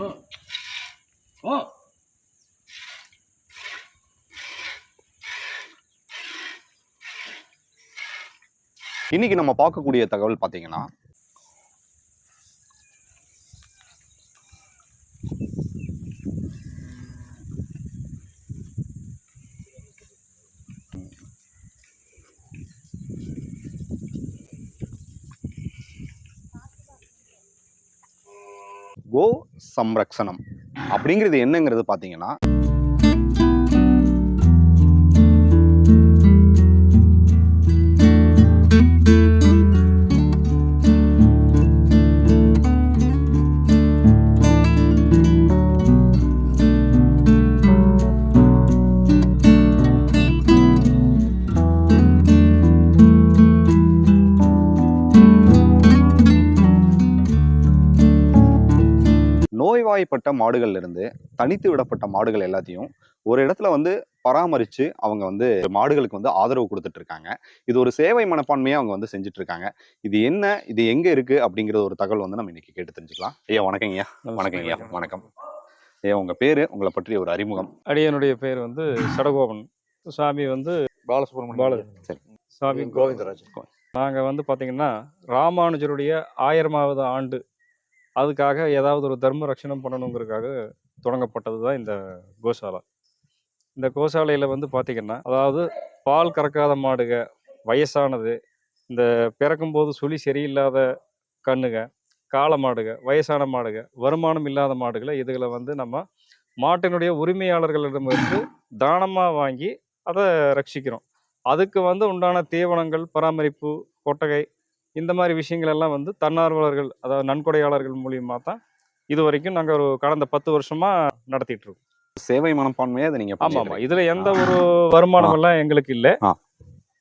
ஓ. ஓ இன்னைக்கு நம்ம பார்க்கக்கூடிய தகவல் பார்த்தீங்கன்னா கோ சம்ரக்ஷணம். அப்படிங்கிறது என்னங்கிறது பார்த்தீங்கன்னா நோய்வாய்ப்பட்ட மாடுகள்ல இருந்து தனித்து விடப்பட்ட மாடுகள் எல்லாத்தையும் ஒரு இடத்துல வந்து பராமரிச்சு அவங்க வந்து மாடுகளுக்கு வந்து ஆதரவு கொடுத்துட்டு இருக்காங்க இது ஒரு சேவை மனப்பான்மையா அவங்க வந்து செஞ்சுட்டு இருக்காங்க இது என்ன? இது எங்க இருக்கு? அப்படிங்கிற ஒரு தகவல் வந்து நம்ம இன்னைக்கு கேட்டு தெரிஞ்சுக்கலாம். ஐயா வணக்கங்க ஐயா. வணக்கங்க ஐயா. வணக்கம். ஐயா உங்க பேரு? உங்களை பற்றிய ஒரு அறிமுகம். அடியனுடைய பேர் வந்து சடகோபன். சாமி வந்து பாலசுப்ரமணியம். பால. சரி. சாமி கோவிந்தராஜ் நாங்கள் வந்து பார்த்தீங்கன்னா ராமானுஜருடைய ஆயிரமாவது ஆண்டு அதுக்காக ஏதாவது ஒரு தர்ம ரட்சணம் பண்ணணுங்கிறதுக்காக தொடங்கப்பட்டது தான் இந்த கோசாலை. இந்த கோசாலையில் வந்து பார்த்திங்கன்னா அதாவது பால் கறக்காத மாடுக வயசானது இந்த பிறக்கும்போது சுழி சரியில்லாத கண்ணுங்க காளை மாடுக வயசான மாடுக வருமானம் இல்லாத மாடுகளை இதுகளை வந்து நம்ம மாட்டினுடைய உரிமையாளர்களிடமிருந்து தானமாக வாங்கி அதை ரட்சிக்கிறோம். அதுக்கு வந்து உண்டான தீவனங்கள் பராமரிப்பு கொட்டகை இந்த மாதிரி விஷயங்கள் எல்லாம் வந்து தன்னார்வலர்கள் அதாவது நன்கொடையாளர்கள் மூலியமா தான் இது வரைக்கும் நாங்கள் ஒரு கடந்த பத்து வருஷமா நடத்திட்டு இருக்கோம். சேவை மனப்பான்மையா அதை நீங்க ஆமா ஆமா. பண்ணிட்டு இதுல எந்த ஒரு வருமானம் எல்லாம் எங்களுக்கு இல்லை.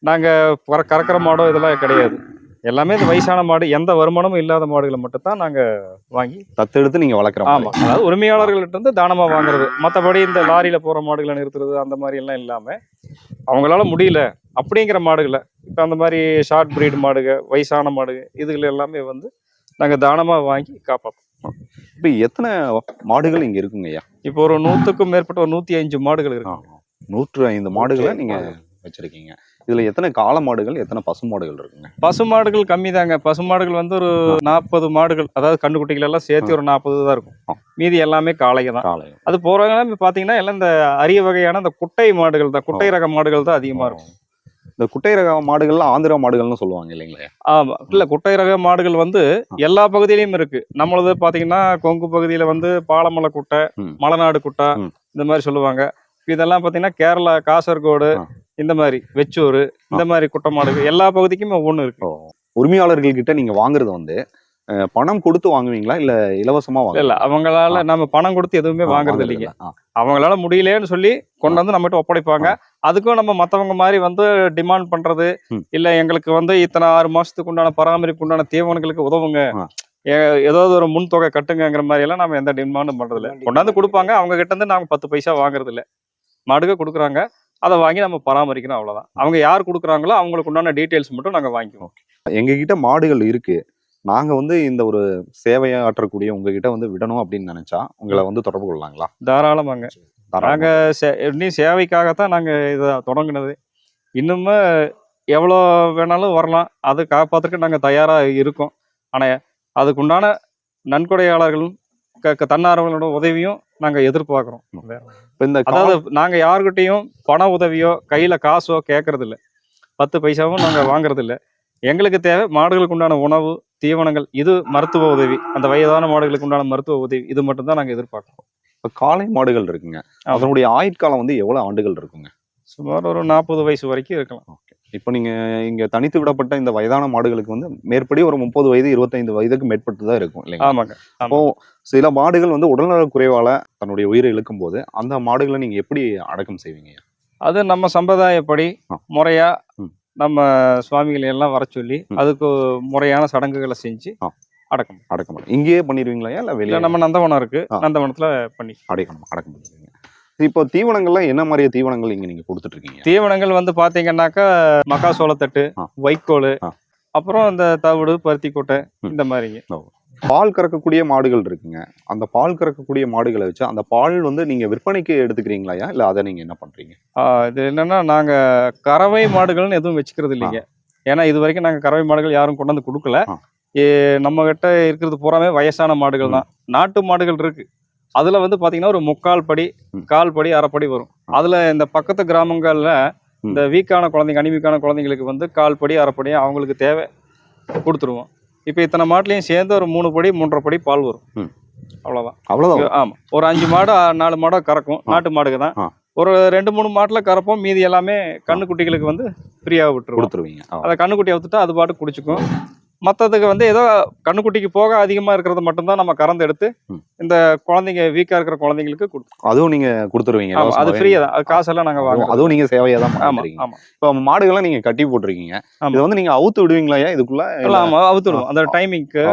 நாங்க கற- கறக்கிற மாடோ இதெல்லாம் கிடையாது. எல்லாமே இந்த வயசான மாடு எந்த வருமானமும் இல்லாத மாடுகளை மட்டும் தான் நாங்க வாங்கி. தத்தெடுத்து நீங்க வளர்க்குற ஆமா. அதாவது உரிமையாளர்கள்ட்ட இருந்து தானமா வாங்குறது. மற்றபடி இந்த லாரியில போற மாடுகளை நிறுத்துறது அந்த மாதிரி எல்லாம் இல்லாம அவங்களால முடியல அப்படிங்கிற மாடுகளை இப்போ அந்த மாதிரி ஷார்ட் பிரீட் மாடுக வயசான மாடுக இதுகள் எல்லாமே வந்து நாங்க தானமா வாங்கி காப்பாற்றோம் இப்போ எத்தனை மாடுகள் இங்க இருக்குங்க ஐயா இப்போ ஒரு நூத்துக்கும் மேற்பட்ட ஒரு நூத்தி அஞ்சு மாடுகள் இருக்கு. நூற்று ஐந்து மாடுகளை ஐந்து நீங்க மாடுகள். வச்சிருக்கீங்க. இதுல எத்தனை காளை மாடுகள் எத்தனை பசு மாடுகள் இருக்குங்க? பசு மாடுகள் கம்மி தாங்க பசு மாடுகள் வந்து ஒரு நாற்பது மாடுகள் அதாவது கண்டுக்குட்டிகள் எல்லாம் சேர்த்து ஒரு நாற்பது தான். இருக்கும். மீதி எல்லாமே காளைங்க தான். காளை அது போறவங்க இப்போ பாத்தீங்கன்னா எல்லாம் இந்த அரிய வகையான இந்த குட்டை மாடுகள் தான் குட்டை ரக மாடுகள் தான் அதிகமா இருக்கும். இந்த குட்டை ரக மாடுகள்லாம் ஆந்திரா மாடுகள்னு சொல்லுவாங்க இல்லைங்களா? ஆமா. இல்ல குட்டை ரக மாடுகள் வந்து எல்லா பகுதியிலயும் இருக்கு. நம்மளது பாத்தீங்கன்னா கொங்கு பகுதியில வந்து பாலமலை குட்டை. மலைநாடு குட்டை. இந்த மாதிரி சொல்லுவாங்க. இதெல்லாம் பாத்தீங்கன்னா கேரளா காசர்கோடு. இந்த மாதிரி வெச்சூர் இந்த மாதிரி குட்டை மாடுகள் எல்லா பகுதிக்குமே ஒவ்வொன்று இருக்கு. உரிமையாளர்கள் கிட்ட நீங்க வாங்குறது வந்து பணம் கொடுத்து வாங்குவீங்களா? இல்ல இலவசமா இல்ல இல்ல? அவங்களால. நம்ம பணம் கொடுத்து எதுவுமே வாங்குறது இல்லைங்க. அவங்களால முடியலன்னு சொல்லி கொண்டு வந்து நம்மகிட்ட ஒப்படைப்பாங்க. அதுக்கும் நம்ம மத்தவங்க மாதிரி வந்து டிமாண்ட் பண்றது. இல்ல எங்களுக்கு வந்து இத்தனை ஆறு மாசத்துக்கு உண்டான பராமரிப்பு உண்டான தீவனங்களுக்கு உதவுங்க. ஏதாவது ஒரு முன் தொகை கட்டுங்கிற மாதிரி எல்லாம் நம்ம எந்த டிமாண்டும் பண்றது இல்ல கொண்டாந்து கொடுப்பாங்க. அவங்க கிட்ட இருந்து நாங்க பத்து பைசா வாங்குறது இல்ல மாடுக கொடுக்குறாங்க. அதை வாங்கி நம்ம பராமரிக்கணும் அவ்வளவுதான். அவங்க யார் கொடுக்குறாங்களோ அவங்களுக்கு உண்டான டீட்டெயில்ஸ் மட்டும் நாங்க வாங்கிக்குவோம். எங்க கிட்ட மாடுகள் இருக்கு. நாங்க வந்து இந்த ஒரு சேவையை ஆற்றக்கூடிய உங்ககிட்ட வந்து விடணும் அப்படின்னு நினைச்சா உங்களை வந்து தொடர்பு கொள்ளலாங்களா? தாராளமாங்க. தாராளமா. நாங்க சே- இன்னும் சேவைக்காகத்தான் நாங்க இதை தொடங்கினது. இன்னுமே எவ்வளோ வேணாலும் வரலாம். அது காப்பாத்துறதுக்கு நாங்க தயாரா இருக்கோம். ஆனா அதுக்குண்டான நன்கொடையாளர்களும் க- தன்னார்வலோட உதவியும் நாங்க எதிர்பார்க்கிறோம் இப்ப இந்த அதாவது நாங்க யாருக்கிட்டையும் பண உதவியோ கையில காசோ கேட்கறது இல்ல பத்து பைசாவும் நாங்க வாங்குறது இல்ல எங்களுக்கு தேவை மாடுகளுக்கு உண்டான உணவு தீவனங்கள். இது மருத்துவ உதவி. அந்த வயதான மாடுகளுக்கு உண்டான மருத்துவ உதவி. இது மட்டும் தான் நாங்க எதிர்பார்க்கிறோம். இப்ப காளை மாடுகள் இருக்குங்க. அதனுடைய ஆயுட்காலம் வந்து எவ்வளவு ஆண்டுகள் இருக்குங்க? சுமார் ஒரு நாற்பது வயசு வரைக்கும் இருக்கலாம். இப்போ நீங்க இங்க தனித்து விடப்பட்ட இந்த வயதான மாடுகளுக்கு வந்து மேற்படி ஒரு முப்பது வயது இருபத்தைந்து வயதுக்கு மேற்பட்டு தான் இருக்கும் இல்லைங்களா ஆமாங்க அப்போ சில மாடுகள் வந்து உடல்நலக் குறைவால தன்னுடைய உயிரை இழக்கும் போது அந்த மாடுகளை நீங்க எப்படி அடக்கம் செய்வீங்க அது நம்ம சம்பிரதாயப்படி. முறையா. நம்ம சுவாமிகளை எல்லாம் வர சொல்லி. அதுக்கு முறையான சடங்குகளை செஞ்சு. அடக்கம் அடக்கம் இங்கேயே பண்ணிடுவீங்களா இல்ல வெளியே நம்ம நந்தவனம் இருக்கு. நந்தவனத்துல பண்ணி அடக்கம் அடக்கம் இப்போ தீவனங்கள்லாம் என்ன மாதிரியான தீவனங்கள் இங்க நீங்க கொடுத்துட்டு இருக்கீங்க தீவனங்கள் வந்து பாத்தீங்கன்னாக்கா மக்காசோளத்தட்டு. வைக்கோல். அப்புறம் இந்த தவிடு பருத்தி கொட்டை. இந்த மாதிரிங்க. பால் கறக்கக்கூடிய மாடுகள் இருக்குங்க. அந்த பால் கறக்கக்கூடிய மாடுகளை வச்சு அந்த பால் வந்து நீங்க விற்பனைக்கு எடுத்துக்கிறீங்களாயா இல்ல அதை நீங்க என்ன பண்றீங்க? இது என்னன்னா நாங்க கறவை மாடுகள்னு எதுவும் வச்சுக்கிறது இல்லைங்க. ஏன்னா இது வரைக்கும் நாங்க கறவை மாடுகள் யாரும் கொண்டு வந்து கொடுக்கல. நம்ம கிட்ட இருக்கிறது பூராமே வயசான மாடுகள் தான். நாட்டு மாடுகள் இருக்கு. அதுல வந்து பாத்தீங்கன்னா ஒரு முக்கால் படி. கால் படி அரை படி வரும். அதுல இந்த பக்கத்து கிராமங்கள்ல. இந்த வீக்கான குழந்தைங்க அனிமிக்கான குழந்தைங்களுக்கு வந்து கால் படி அரை படி அவங்களுக்கு தேவை கொடுத்துருவோம் இப்போ இத்தனை மாட்டுலையும் சேர்ந்து ஒரு மூணு படி மூன்றரை படி பால் வரும் ம். அவ்வளவுதான் அவ்வளவுதான் ஆமா ஒரு அஞ்சு மாடு நாலு மாடோ கறக்கும். நாட்டு மாடுக்கு தான். ஒரு ரெண்டு மூணு மாட்டுல கறப்போம் மீதி எல்லாமே கண்ணுக்குட்டிகளுக்கு வந்து ஃப்ரீயாக விட்டுருவோம் கொடுத்துருவீங்க. அதை கண்ணுக்குட்டி அவுத்துட்டா அது பாட்டு குடிச்சுக்கும் மற்றதுக்கு வந்து ஏதோ கண்ணுக்குட்டிக்கு போக அதிகமாக இருக்கிறது மட்டும்தான் நம்ம கறந்து எடுத்து. இந்த குழந்தைங்க வீக்காக இருக்கிற குழந்தைங்களுக்கு கொடுப்போம் அதுவும் நீங்க கொடுத்துருவீங்க. அது? ஃப்ரீயாக தான். அது காசெல்லாம் நாங்கள் வாங்குவோம் அதுவும் நீங்க சேவையா தான் ஆமா பண்ணுறீங்க ஆமா. இப்போ மாடுகளை நீங்க கட்டி போட்டிருக்கீங்க. இது வந்து நீங்க அவுத்து விடுவீங்களாயா இதுக்குள்ள? இல்ல? எல்லாம் ஆமா அவுத்துடுவோம் அந்த டைமிங்க்கு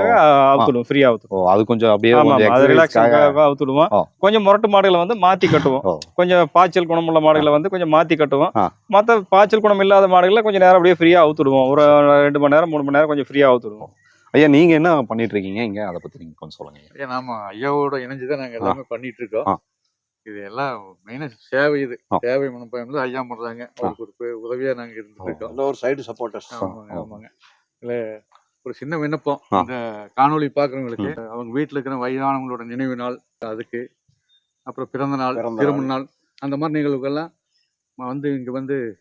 அவுத்துடுவோம் ஃப்ரீயாக அவுத்துடுவோம் அது கொஞ்சம் அப்படியே ஆமா கொஞ்சம் ஆமா. அது ரிலாக்ஸாக அவுத்துடுவோம். கொஞ்சம் முரட்டு மாடுகளை வந்து மாத்தி கட்டுவோம். கொஞ்சம் பாய்ச்சல் குணமுள்ள மாடுகளை வந்து கொஞ்சம் மாத்தி கட்டுவோம். மற்ற பாய்ச்சல் குணம் இல்லாத மாடுகளை கொஞ்சம் நேரம் அப்படியே ஃப்ரீயா அவுத்துடுவோம் ஒரு ரெண்டு மணி நேரம் மூணு மணி நேரம் கொஞ்சம் அவுத்துடுவோம் ஐயா நீங்க என்ன பண்ணிட்டு இருக்கீங்க இங்க அதை பத்தி நீங்க கொஞ்சம் சொல்லுங்க ஏன் நாம ஐயாவோட இணைஞ்சுதான் நாங்க எல்லாமே பண்ணிட்டு இருக்கோம். இது எல்லாம் மெயினா சேவை இது. சேவை மனப்பாயம் வந்து ஐயா பண்றாங்க அவருக்கு ஒரு உதவியா நாங்க இருந்துட்டு இருக்கோம் நல்ல ஒரு சைடு சப்போர்ட்டர்ஸ். ஆமாங்க இல்ல ஒரு சின்ன விண்ணப்பம். இந்த காணொளி பாக்குறவங்களுக்கு அவங்க வீட்டுல இருக்கிற வயதானவங்களோட நினைவு நாள் அதுக்கு அப்புறம் பிறந்த நாள். திருமண நாள் அந்த மாதிரி நிகழ்வுகள்லாம் வந்து இங்க வந்து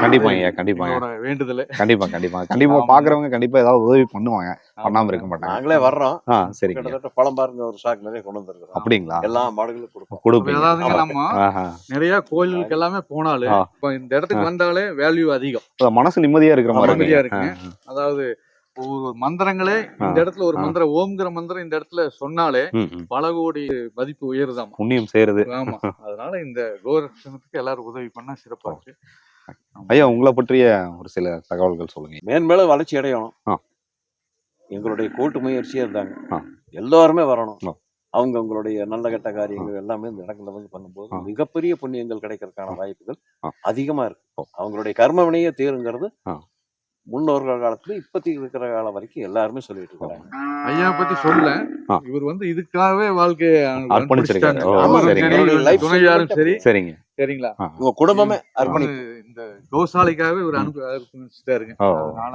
கண்டிப்பா ஐயா கண்டிப்பா எங்களோட வேண்டுதல். கண்டிப்பா கண்டிப்பா. கண்டிப்பா. பாக்குறவங்க கண்டிப்பா ஏதாவது உதவி பண்ணுவாங்க. பண்ணாம இருக்க மாட்டாங்க. நாங்களே வர்றோம். ஆ சரிங்க. கிட்டத்தட்ட பழம் பாருங்க ஒரு சாக்கு நிறைய கொண்டு வந்திருக்கிறோம். அப்படிங்களா? எல்லா மாடுகளும் கொடுப்போம். நம்ம ஆஹா. நிறைய கோயில்களுக்கு எல்லாமே போனாலும். இப்ப இந்த இடத்துக்கு வந்தாலே வேல்யூ அதிகம். மனசு நிம்மதியா இருக்கிற மாதிரி நிம்மதியா இருக்கு. அதாவது ஒரு மந்திரங்களே இந்த. இடத்துல ஒரு. மந்திரம் ஓம்ங்கிற மந்திரம் இந்த இடத்துல சொன்னாலே. பல கோடி மதிப்பு உயருதாமா புண்ணியம் சேருது ஆமா அதனால இந்த கோரக்ஷணத்துக்கு எல்லாரும் உதவி பண்ணா சிறப்பா இருக்கு ஐயா உங்களை பற்றிய ஒரு சில தகவல்கள் சொல்லுங்க மேன்மேலும் வளர்ச்சி அடையணும். எங்களுடைய கூட்டு முயற்சியே இருந்தாங்க. எல்லாருமே வரணும். அவங்க அவங்களுடைய நல்ல கெட்ட காரியங்கள் எல்லாமே இந்த இடங்கள்ல வந்து பண்ணும்போது. மிகப்பெரிய புண்ணியங்கள் கிடைக்கிறதுக்கான வாய்ப்புகள். அதிகமா இருக்கு. அவங்களுடைய கர்ம வினையே தீருங்கிறது. முன்னோர்கள் காலத்துல இப்போதைக்கு இருக்கிற காலம் வரைக்கும் எல்லாருமே சொல்லிட்டு இருக்காங்க ஐயா பத்தி சொல்ல. இவர் வந்து இதுக்காகவே வாழ்க்கையை அர்ப்பணிச்சிருக்காரு. சரி, சரிங்க. சரிங்களா. உங்க குடும்பமே அர்ப்பணி இந்த கோசாலைக்காகவே ஒரு அனுப்பி அர்ப்பணிச்சுட்டாருங்க. அதனால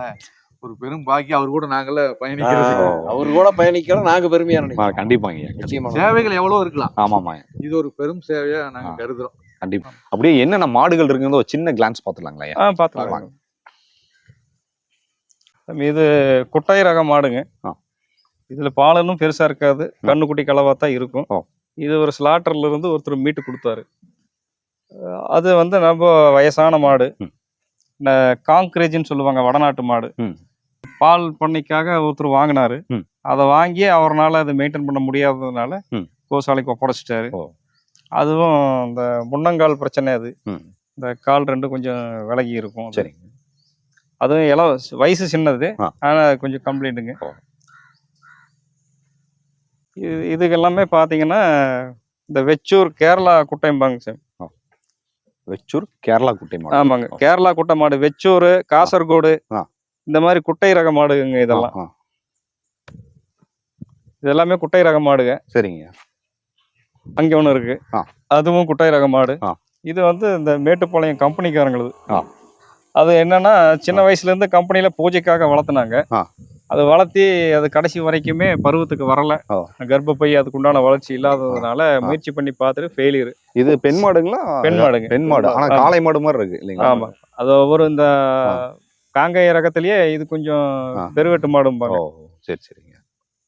ஒரு பெரும் பாக்கி அவர் கூட நாங்கள பயணிக்கிறது ஓ. அவரு கூட பயணிக்கிறோம். நாங்க பெருமையா நினைக்கிறோம். கண்டிப்பாங்க சேவைகள் எவ்வளவு இருக்கலாம். ஆமாமா இது ஒரு பெரும் சேவையா நாங்க. கருதுறோம். கண்டிப்பா. அப்படியே என்னென்ன மாடுகள் இருக்குங்கிறத ஒரு சின்ன கிளான்ஸ் பாத்துலாங்களா பார்த்துக்கலாம் இது குட்டை ரக மாடுங்க. இதுல பாலனும் பெருசா இருக்காது கண்ணுக்குட்டி கலவா தான் இருக்கும். இது ஒரு ஸ்லாட்டர்ல இருந்து ஒருத்தர் மீட்டு கொடுத்தாரு அது வந்து நம்ம வயசான மாடு ம். காங்கிரேஜ்னு சொல்லுவாங்க வடநாட்டு மாடு. பால் பண்ணைக்காக ஒருத்தர் வாங்கினாரு. அதை வாங்கி அவரால் அதை மெயின்டைன் பண்ண முடியாததுனால. கோசாலைக்கு ஒப்படைச்சிட்டாரு. அதுவும் இந்த முன்னங்கால் பிரச்சனை அது. இந்த கால் ரெண்டு கொஞ்சம் விலகி இருக்கும் அது. அதுவும் இள வயசு சின்னது ஆ. ஆனா கொஞ்சம் கம்ப்ளைண்ட்டுங்க. இது இதுக்கு எல்லாமே பார்த்தீங்கன்னா இந்த வெச்சூர் கேரளா குட்டைம்பாங்க சார் வெச்சூர் கேரளா குட்டை மாடு ஆமாங்க கேரளா குட்டை மாடு வெச்சூர் காசர்கோடு. இந்த மாதிரி குட்டை ரக மாடுங்க இதெல்லாம் ஆ, ஆ. இது எல்லாமே குட்டை ரக மாடுங்க சரிங்க அங்கே ஒன்று இருக்கு. அதுவும் குட்டை ரக மாடு. இது வந்து இந்த மேட்டுப்பாளையம் கம்பெனிக்காரங்களுது. அது என்னன்னா சின்ன வயசுல இருந்து கம்பெனில பூஜைக்காக வளர்த்துனாங்க. அது வளர்த்தி அது கடைசி வரைக்குமே பருவத்துக்கு வரல. கர்ப்பப்பை அதுக்குண்டான வளர்ச்சி இல்லாததுனால முயற்சி பண்ணி பார்த்துட்டு ஃபெயிலியர் இது பெண் மாடுங்களா? பெண் மாடுங்க. பெண் மாடு. ஆனா. காளை மாடு மாதிரி இருக்கு இல்லைங்களா? ஆமா. அது ஒவ்வொரு இந்த காங்காய ரகத்திலேயே இது கொஞ்சம். பெருவெட்டு மாடும்பாங்க. சரி சரிங்க.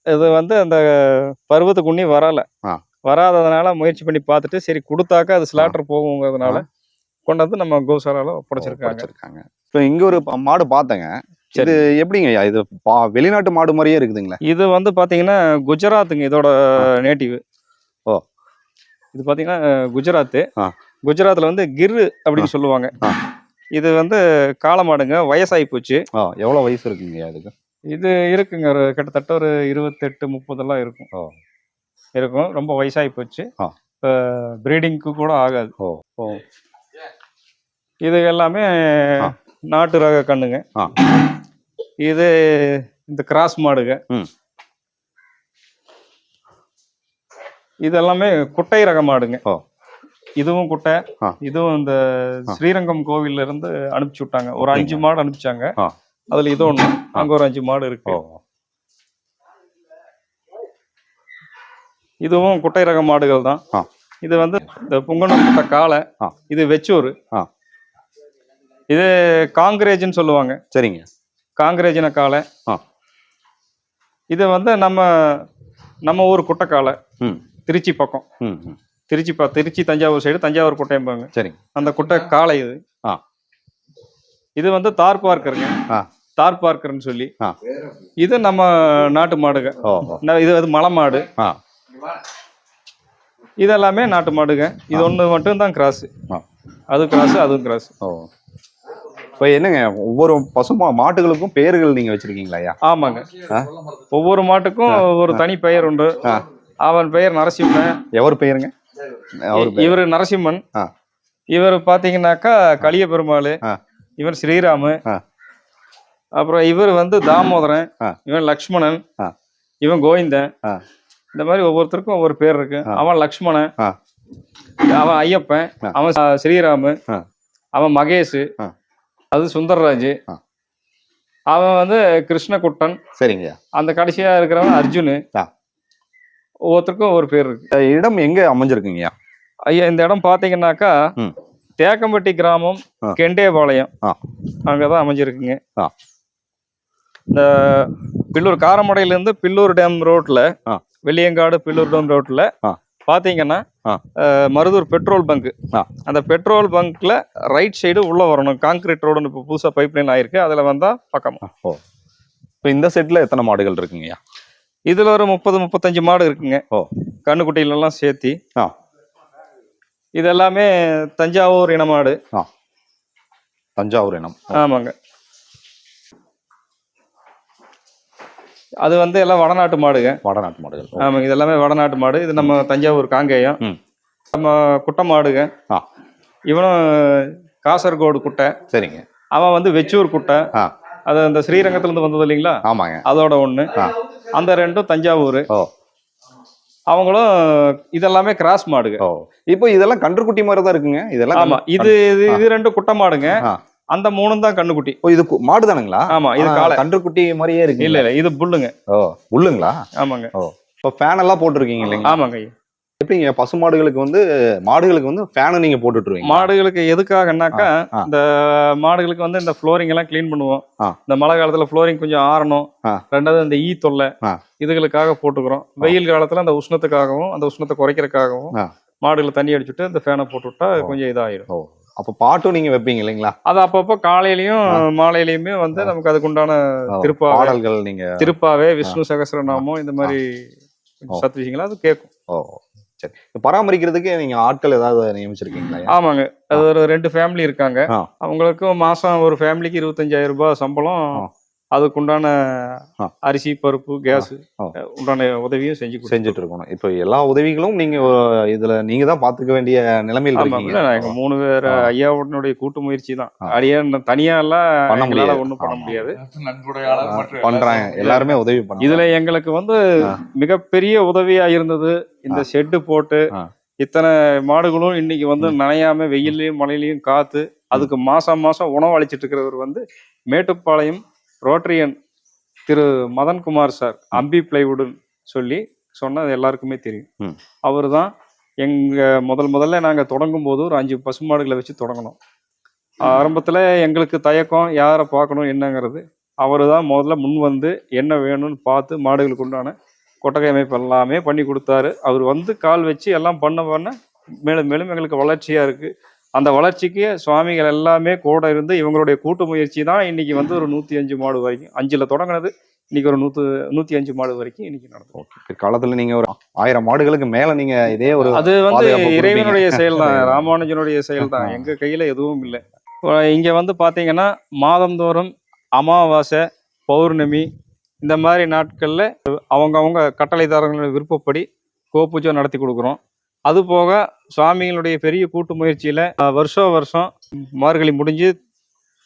இது வந்து அந்த பருவத்துக்கு உண்ணி வரல. வராததுனால முயற்சி பண்ணி பார்த்துட்டு சரி கொடுத்தாக்க அது ஸ்லாட்டர் போகுங்கிறதுனால கொண்டு வந்து நம்ம ஒப்படைச்சிருக்காங்க படைச்சிருக்காங்க. இப்போ இங்க ஒரு மாடு பார்த்தேங்க. இது எப்படிங்க ஐயா? இது பா- வெளிநாட்டு மாடு மாதிரியே இருக்குதுங்களா. இது வந்து பாத்தீங்கன்னா குஜராத்துங்க இதோட நேட்டிவ் ஓ. இது பாத்தீங்கன்னா குஜராத் ஆ. குஜராத்ல வந்து கிர் அப்படின்னு சொல்லுவாங்க. இது வந்து காளமாடுங்க வயசாகி போச்சு. ஆ எவ்வளவு வயசு இருக்குங்க ஐயா இதுக்கு? இது இருக்குங்க ஒரு கிட்டத்தட்ட ஒரு இருபத்தெட்டு முப்பதெல்லாம் இருக்கும். ஓ. இருக்கும். ரொம்ப வயசாகி போச்சு. ஆ. ப்ரீடிங்க்கு கூட ஆகாது. ஓ. ஓ. இது எல்லாமே நாட்டு ரக கண்ணுங்க. இது இந்த கிராஸ் மாடுங்க. இது எல்லாமே குட்டை ரக மாடுங்க. இதுவும் குட்டை. இதுவும் இந்த ஸ்ரீரங்கம் கோவில்ல இருந்து அனுப்பிச்சு விட்டாங்க. ஒரு அஞ்சு மாடு அனுப்பிச்சாங்க. அதுல இது ஒண்ணு. அங்க ஒரு அஞ்சு மாடு இருக்கு. இதுவும் குட்டை ரக மாடுகள் தான். இது வந்து இந்த புங்கனம் காலை இது வெச்சூர். இது காங்கிரேஜ்னு சொல்லுவாங்க. சரிங்க. காங்கிரேஜின ஆ. இது வந்து நம்ம நம்ம ஊர் குட்டை காளை ம். திருச்சி பக்கம். ம் திருச்சி பா திருச்சி தஞ்சாவூர் சைடு தஞ்சாவூர் குட்டைம்பாங்க சரிங்க அந்த குட்டை காளை இது. ஆ. இது வந்து தார் பார்க்கருங்க. ஆ. தார் பார்க்கர்னு சொல்லி. இது நம்ம நாட்டு மாடுங்க. இது வந்து மலை மாடு. இதெல்லாமே நாட்டு மாடுங்க. இது ஒன்று மட்டும் தான் கிராஸ். அது கிராஸ் அதுவும் கிராஸ். ஓ. இப்போ என்னங்க ஒவ்வொரு பசுமா மாட்டுகளுக்கும் பேர்கள் நீங்க வச்சிருக்கீங்களா ஐயா ஆமாங்க. ஒவ்வொரு மாட்டுக்கும் ஒரு தனி பெயர் உண்டு. அவன் பெயர் நரசிம்மன் எவர் பெயருங்க இவர் நரசிம்மன். இவர் பாத்தீங்கன்னாக்கா கலிய பெருமாள் ஆ. இவன் ஸ்ரீராமு. அப்புறம் இவர் வந்து தாமோதரன். இவன் லக்ஷ்மணன். இவன் கோவிந்தன். இந்த மாதிரி ஒவ்வொருத்தருக்கும் ஒவ்வொரு பேர் இருக்கு. அவன் லக்ஷ்மணன். அவன் ஐயப்பன். அவன் ஸ்ரீராமு. அவன் மகேஷ். அது சுந்தரராஜ். அவன் வந்து கிருஷ்ணகுட்டன் சரிங்க அந்த கடைசியா இருக்கிறவன் அர்ஜுனு. ஒவ்வொருத்தருக்கும் ஒவ்வொரு பேர் இருக்கு இடம் எங்க அமைஞ்சிருக்குங்கய்யா ஐயா இந்த இடம் பாத்தீங்கன்னாக்கா. தேக்கம்பட்டி கிராமம். கெண்டேபாளையம். அங்கதான் அமைஞ்சிருக்குங்க ஆ. இந்த பில்லூர் காரமடையிலேருந்து பில்லூர் டேம் ரோட்ல. வெள்ளியங்காடு பில்லூர் டேம் ரோட்ல ஆ. பாத்தீங்கன்னா ஆ. அஹ், மருதூர் பெட்ரோல் பங்க். ஆ. அந்த பெட்ரோல் பங்க்ல ரைட் சைடு உள்ள வரணும். கான்கிரீட் ரோடுன்னு இப்போ புதுசா பைப் லைன் ஆயிருக்கு. அதுல வந்தா பக்கம். ஓ. இப்போ இந்த செட்ல எத்தனை மாடுகள் இருக்குங்கய்யா இதுல ஒரு முப்பது முப்பத்தஞ்சு மாடு இருக்குங்க. ஓ. கண்ணுக்குட்டியில எல்லாம் சேர்த்தி. ஆ. இது எல்லாமே தஞ்சாவூர் இன மாடு. தஞ்சாவூர் இனம். ஆமாங்க. அது வந்து எல்லாம் வடநாட்டு மாடுங்க. வடநாட்டு மாடுகள். ஆமாங்க இது எல்லாமே வடநாட்டு மாடு. இது நம்ம தஞ்சாவூர் காங்கேயம். நம்ம குட்டை மாடுங்க. இவனும் காசர்கோடு குட்டை. சரிங்க. அவன் வந்து வெச்சூர் குட்டை. ஆ. அது அந்த ஸ்ரீரங்கத்துல இருந்து வந்தது இல்லைங்களா? ஆமாங்க. அதோட ஆ. அந்த ரெண்டும் தஞ்சாவூர். அவங்களும் இதெல்லாமே கிராஸ் மாடுங்க. இப்போ இதெல்லாம் கன்றுக்குட்டி மாதிரி தான் இருக்குங்க. இதெல்லாம் ஆமா இது இது இது ரெண்டு குட்டை மாடுங்க. அந்த மூணும் தான் கண்ணுக்குட்டி. ஓ இது மாடு தானுங்களா? ஆமா இது காளை. கன்றுக்குட்டி மாதிரியே இருக்கு இல்ல இல்ல இது புல்லுங்க. ஓ உள்ளுங்களா ஆமாங்க. இப்போ ஃபேன் எல்லாம் போட்டிருக்கீங்க இல்லைங்க ஆமாங்க. எப்படிங்க பசு மாடுகளுக்கு வந்து மாடுகளுக்கு வந்து ஃபேனை நீங்க போட்டுட்டுருவீங்க? மாடுகளுக்கு எதுக்காகனாக்கா. இந்த மாடுகளுக்கு வந்து இந்த ஃப்ளோரிங் எல்லாம் க்ளீன் பண்ணுவோம். இந்த மழை காலத்துல ஃப்ளோரிங் கொஞ்சம் ஆறணும். ரெண்டாவது இந்த ஈ தொல்லை. இதுகளுக்காக போட்டுக்கிறோம். வெயில் காலத்துல அந்த உஷ்ணத்துக்காகவும் அந்த உஷ்ணத்தை குறைக்கிறதுக்காகவும். மாடுகளை தண்ணி அடிச்சுட்டு இந்த ஃபேனை போட்டு விட்டா ஓ. கொஞ்சம் இதாயிடும். ஓ. அப்போ பாட்டும் நீங்க வைப்பீங்க இல்லைங்களா? அது அப்பப்போ காலையிலயும் மாலையிலயுமே வந்து நமக்கு அதுக்குண்டான ஓ, திருப்பாவை பாடல்கள் நீங்க திருப்பாவே விஷ்ணு சகசிரநாமம் இந்த மாதிரி. சத்து விஷயங்கள் அது கேட்கும். ஓ சரி. பராமரிக்கிறதுக்கு நீங்க ஆட்கள் ஏதாவது நியமிச்சிருக்கீங்களா? ஆமாங்க. அது ஒரு ரெண்டு ஃபேமிலி இருக்காங்க. அவங்களுக்கும் மாசம் ஒரு ஃபேமிலிக்கு இருபத்தஞ்சாயிரம் ரூபாய் சம்பளம். அதுக்குண்டான. அரிசி பருப்பு கேஸ். உண்டான உதவியும் செஞ்சு கொடுத்து செஞ்சுட்டு இருக்கணும் இப்போ எல்லா உதவிகளும் நீங்க இதுல நீங்க தான் பாத்துக்க வேண்டிய நிலைமையில் நான் எங்க இருக்கீங்க மூணு பேர். ஐயாவுடைய கூட்டு முயற்சி தான். அடியா தனியா எல்லாம் பண்ண முடியாது. ஒண்ணும் பண்ண. முடியாது பண்றாங்க எல்லாருமே உதவி பண்ண இதுல எங்களுக்கு வந்து. மிகப்பெரிய உதவியா இருந்தது இந்த ஷெட்டு போட்டு. இத்தனை மாடுகளும் இன்னைக்கு வந்து நனையாம வெயிலையும் மழையிலையும் காத்து அதுக்கு மாசம் மாசம் உணவு அளிச்சிட்டு இருக்கிறவர் வந்து மேட்டுப்பாளையம் ரோட்டரியன் திரு மதன்குமார் சார் அம்பி பிளைவுட்னு சொல்லி சொன்னது எல்லாருக்குமே தெரியும். அவர் தான் எங்க முதல் முதல்ல நாங்க தொடங்கும் போது ஒரு அஞ்சு பசுமாடுகளை வச்சு தொடங்கினோம். ஆரம்பத்துல எங்களுக்கு தயக்கம் யாரை பார்க்கணும் என்னங்கிறது. அவர் தான் முதல்ல முன் வந்து என்ன வேணும்னு பார்த்து மாடுகளுக்கு உண்டான கொட்டகை அமைப்பு எல்லாமே பண்ணி கொடுத்தாரு. அவர் வந்து கால் வச்சு எல்லாம் பண்ண பண்ண மேலும் மேலும் எங்களுக்கு வளர்ச்சியா இருக்கு. அந்த வளர்ச்சிக்கு சுவாமிகள் எல்லாமே கூட இருந்து இவங்களுடைய கூட்டு முயற்சி தான் இன்னைக்கு வந்து ஒரு நூத்தி அஞ்சு மாடு வரைக்கும். அஞ்சுல தொடங்கினது. இன்னைக்கு ஒரு நூத்து நூத்தி அஞ்சு மாடு வரைக்கும் இன்னைக்கு நடக்கும் ஓகே. காலத்துல நீங்க ஒரு ஆயிரம் மாடுகளுக்கு மேல நீங்க இதே ஒரு அது வந்து. இறைவனுடைய செயல் தான். ராமானுஜனுடைய செயல் தான் ஆ. எங்க கையில எதுவும் இல்லை. இங்க வந்து பாத்தீங்கன்னா மாதந்தோறும் அமாவாசை பௌர்ணமி இந்த மாதிரி நாட்கள்ல அவங்கவங்க கட்டளைதாரங்களோட விருப்பப்படி கோபூஜை நடத்தி கொடுக்குறோம். அது போக சுவாமிகளுடைய பெரிய கூட்டு முயற்சியில வருஷம் வருஷம் மார்கழி முடிஞ்சு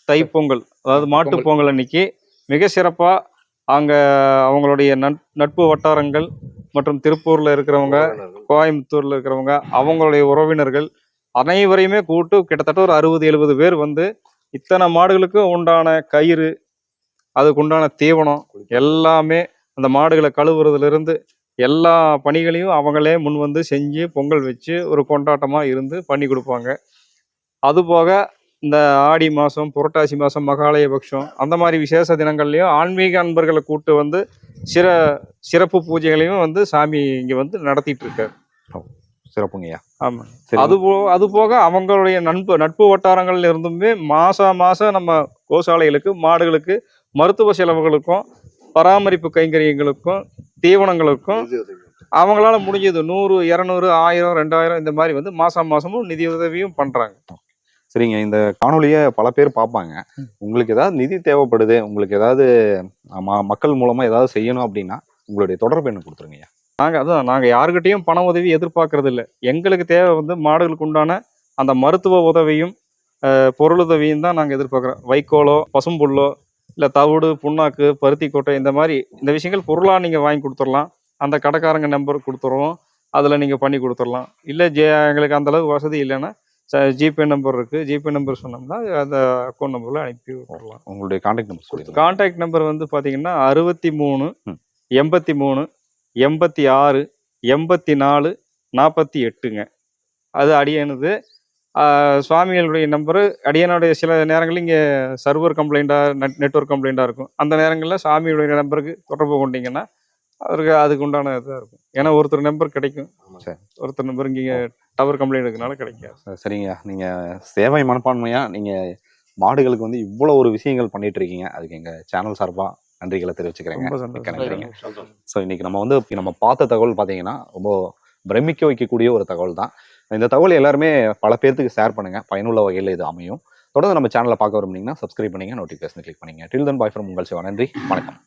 தைப்பொங்கல் அதாவது மாட்டுப் பொங்கல் அன்னைக்கு மிக சிறப்பா அங்க அவங்களுடைய நட்- நட்பு வட்டாரங்கள் மற்றும் திருப்பூர்ல இருக்கிறவங்க கோயம்புத்தூர்ல இருக்கிறவங்க அவங்களுடைய உறவினர்கள் அனைவரையுமே கூட்டு கிட்டத்தட்ட ஒரு அறுபது எழுபது பேர் வந்து இத்தனை மாடுகளுக்கு உண்டான கயிறு அதுக்கு உண்டான தீவனம் எல்லாமே அந்த மாடுகளை கழுவுறதுல இருந்து எல்லா பணிகளையும் அவங்களே முன் வந்து செஞ்சு பொங்கல் வச்சு ஒரு கொண்டாட்டமா இருந்து பண்ணி கொடுப்பாங்க. அதுபோக இந்த ஆடி மாதம் புரட்டாசி மாதம் மகாலய பட்சம் அந்த மாதிரி விசேஷ தினங்கள்லையும் ஆன்மீக அன்பர்களை கூட்டு வந்து சிற சிறப்பு பூஜைகளையும் வந்து சாமி இங்கே வந்து நடத்திட்டு இருக்காரு. சிறப்புங்கய்யா. ஆமாம் சரி. அது போ அது போக அவங்களுடைய நட்பு நட்பு வட்டாரங்கள்ல இருந்துமே மாசம் மாசம் நம்ம கோசாலைகளுக்கு மாடுகளுக்கு மருத்துவ செலவுகளுக்கும் பராமரிப்பு கைங்கரியங்களுக்கும் தீவனங்களுக்கும் அவங்களால முடிஞ்சது நூறு இரநூறு ஆயிரம் ரெண்டாயிரம் இந்த மாதிரி வந்து மாசம் மாசமும் நிதி உதவியும் பண்றாங்க. சரிங்க. இந்த காணொலியை பல பேர் பார்ப்பாங்க உங்களுக்கு ஏதாவது நிதி தேவைப்படுது உங்களுக்கு ஏதாவது மக்கள் மூலமா ஏதாவது செய்யணும் அப்படின்னா உங்களுடைய தொடர்பு என்ன கொடுத்துருங்கய்யா நாங்க அதான் நாங்க யாருக்கிட்டையும் பண உதவி எதிர்பார்க்கறது இல்லை எங்களுக்கு தேவை வந்து மாடுகளுக்கு உண்டான அந்த மருத்துவ உதவியும் பொருளுதவியும் தான் நாங்க எதிர்பார்க்குறோம். வைக்கோலோ பசும்புல்லோ இல்லை தவிடு புண்ணாக்கு பருத்தி கொட்டை இந்த மாதிரி இந்த விஷயங்கள் பொருளாக நீங்கள் வாங்கி கொடுத்துடலாம். அந்த கடைக்காரங்க நம்பர் கொடுத்துருவோம். அதில் நீங்கள் பண்ணி கொடுத்துடலாம். இல்லை ஜே எங்களுக்கு அந்த அளவுக்கு வசதி இல்லைன்னா ஜிபே நம்பர் இருக்குது ஜிபே நம்பர் சொன்னோம்னா அந்த அக்கௌண்ட் நம்பரில் அனுப்பி விட்டுறலாம். உங்களுடைய கான்டாக்ட் நம்பர் சொல்லிடுங்க கான்டாக்ட் நம்பர் வந்து பார்த்தீங்கன்னா அறுபத்தி மூணு. எண்பத்தி மூணு எண்பத்தி ஆறு எண்பத்தி நாலு நாற்பத்தி எட்டுங்க. அது அடியனுது சுவாமிகளுடைய நம்பரு அடியனுடைய சில நேரங்களில் இங்கே சர்வர் கம்ப்ளைண்ட்டாக நெட் நெட்ஒர்க் கம்ப்ளைண்ட்டாக இருக்கும். அந்த நேரங்களில் சாமியுடைய நம்பருக்கு தொடர்பு கொண்டீங்கன்னா அதற்கு அதுக்கு உண்டான இதாக இருக்கும். ஏன்னா ஒருத்தர் நம்பர் கிடைக்கும். சரி. ஒருத்தர் நம்பர் இங்கே டவர் கம்ப்ளைண்ட் இருக்கனால கிடைக்காது. சரிங்க. நீங்க சேவை மனப்பான்மையா நீங்க மாடுகளுக்கு வந்து இவ்வளவு ஒரு விஷயங்கள் பண்ணிட்டு இருக்கீங்க. அதுக்கு எங்க சேனல் சார்பா நன்றிகளை தெரிவிச்சுக்கிறேங்க. ஸோ இன்னைக்கு நம்ம வந்து நம்ம பார்த்த தகவல் பார்த்தீங்கன்னா ரொம்ப பிரமிக்க வைக்கக்கூடிய ஒரு தகவல் தான். இந்த தகவல் எல்லாருமே பல பேர்த்துக்கு ஷேர் பண்ணுங்க. பயனுள்ள வகையில் இது அமையும். தொடர்ந்து நம்ம சேனலை பார்க்க விரும்புனீங்கன்னா சப்ஸ்கிரைப் பண்ணிங்க நோட்டிஃபிகேஷன் கிளிக் பண்ணிங்க. டில் தன் பாய் ஃப்ரம் உங்கள் சிவா. நன்றி. வணக்கம்.